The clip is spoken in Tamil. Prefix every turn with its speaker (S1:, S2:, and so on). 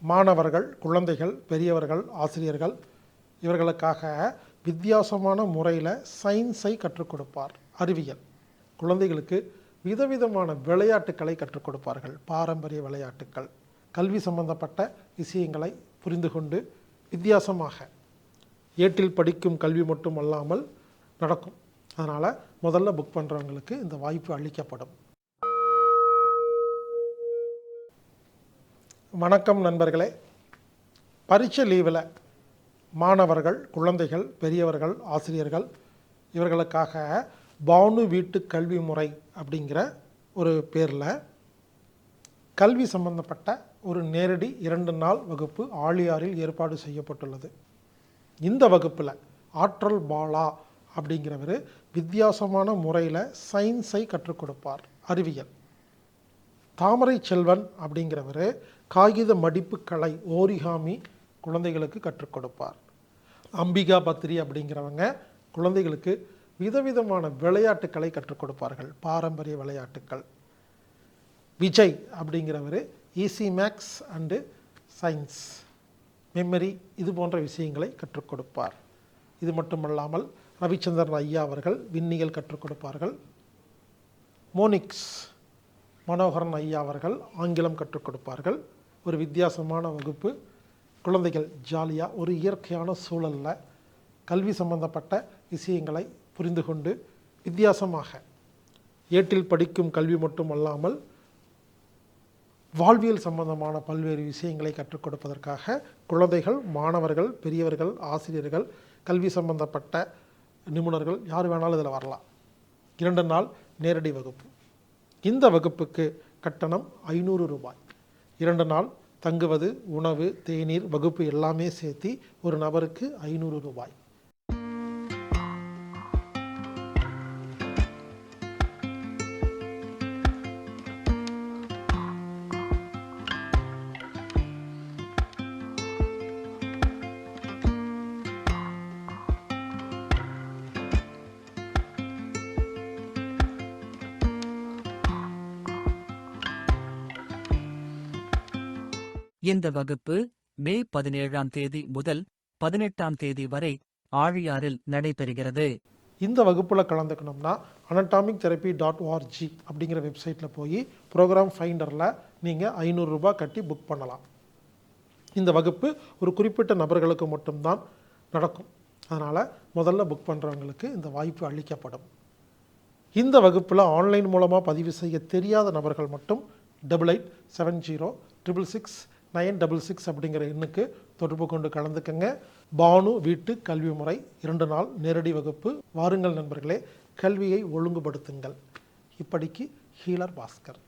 S1: மாணவர்கள் குழந்தைகள் பெரியவர்கள் ஆசிரியர்கள் இவர்களுக்காக வித்தியாசமான முறையில் சயின்ஸை கற்றுக் கொடுப்பார். அறிவியல். குழந்தைகளுக்கு விதவிதமான விளையாட்டுக்களை கற்றுக் கொடுப்பார்கள். பாரம்பரிய விளையாட்டுக்கள். கல்வி சம்பந்தப்பட்ட விஷயங்களை புரிந்து கொண்டு வித்தியாசமாக ஏட்டில் படிக்கும் கல்வி மட்டும் அல்லாமல் நடக்கும். அதனால் முதல்ல புக் பண்ணுறவங்களுக்கு இந்த வாய்ப்பு அளிக்கப்படும். வணக்கம் நண்பர்களே. பரீட்சை லீவில் மாணவர்கள் குழந்தைகள் பெரியவர்கள் ஆசிரியர்கள் இவர்களுக்காக பானு வீட்டு கல்வி முறை அப்படிங்கிற ஒரு பேரில் கல்வி சம்பந்தப்பட்ட ஒரு நேரடி இரண்டு நாள் வகுப்பு ஆழியாரில் ஏற்பாடு செய்யப்பட்டுள்ளது. இந்த வகுப்பில் ஆற்றல் பாலா அப்படிங்கிறவர் வித்தியாசமான முறையில் சயின்ஸை கற்றுக் கொடுப்பார் அறிவியல். தாமரை செல்வன் அப்படிங்கிறவர் காகித மடிப்பு கலை ஓரிகாமி குழந்தைகளுக்கு கற்றுக் கொடுப்பார். அம்பிகா பத்ரி அப்படிங்கிறவங்க குழந்தைகளுக்கு விதவிதமான விளையாட்டுக்களை கற்றுக் கொடுப்பார்கள். பாரம்பரிய விளையாட்டுக்கள். விஜய் அப்படிங்கிறவர் easy maths and science. Memory இது போன்ற விஷயங்களை கற்றுக் கொடுப்பார். இது மட்டுமல்லாமல் ரவிச்சந்திரன் ஐயா அவர்கள் விண்ணியல் கற்றுக் கொடுப்பார்கள். மோனிக்ஸ். மனோகரன் ஐயா அவர்கள் ஆங்கிலம் கற்றுக் கொடுப்பார்கள். ஒரு வித்தியாசமான வகுப்பு. குழந்தைகள் ஜாலியாக ஒரு இயற்கையான சூழலில் கல்வி சம்பந்தப்பட்ட விஷயங்களை புரிந்து கொண்டு வித்தியாசமாக ஏட்டில் படிக்கும் கல்வி மட்டும் அல்லாமல் வாழ்வியல் சம்பந்தமான பல்வேறு விஷயங்களை கற்றுக் கொடுப்பதற்காக குழந்தைகள் மாணவர்கள் பெரியவர்கள் ஆசிரியர்கள் கல்வி சம்பந்தப்பட்ட நிபுணர்கள் யார் வேணாலும் இதில் வரலாம். இரண்டு நாள் நேரடி வகுப்பு. இந்த வகுப்புக்கு கட்டணம் ஐநூறு ரூபாய். இரண்டு நாள் தங்குவது உணவு தேநீர் வகுப்பு எல்லாமே சேர்த்து ஒரு நபருக்கு ஐநூறு ரூபாய்.
S2: இந்த வகுப்பு மே பதினேழாம் தேதி முதல் பதினெட்டாம் தேதி வரை ஆழியாறில் நடைபெறுகிறது.
S1: இந்த வகுப்பில் கலந்துக்கணும்னா anatomic therapy dot O R G அப்படிங்கிற வெப்சைட்டில் போய் ப்ரோக்ராம் ஃபைண்டரில் நீங்கள் ஐநூறுரூபா கட்டி புக் பண்ணலாம். இந்த வகுப்பு ஒரு குறிப்பிட்ட நபர்களுக்கு மட்டும்தான் நடக்கும். அதனால் முதல்ல புக் பண்ணுறவங்களுக்கு இந்த வாய்ப்பு அளிக்கப்படும். இந்த வகுப்பில் ஆன்லைன் மூலமாக பதிவு செய்ய தெரியாத நபர்கள் மட்டும் double eight seven zero triple six nine double six அப்படிங்கிற எண்ணுக்கு தொடர்பு கொண்டு கலந்துக்கங்க. பானு வீட்டு கல்வி முறை இரண்டு நாள் நேரடி வகுப்பு. வாருங்கள் நண்பர்களே கல்வியை ஒழுங்குபடுத்துங்கள். இப்படிக்கு ஹீலர் பாஸ்கர்.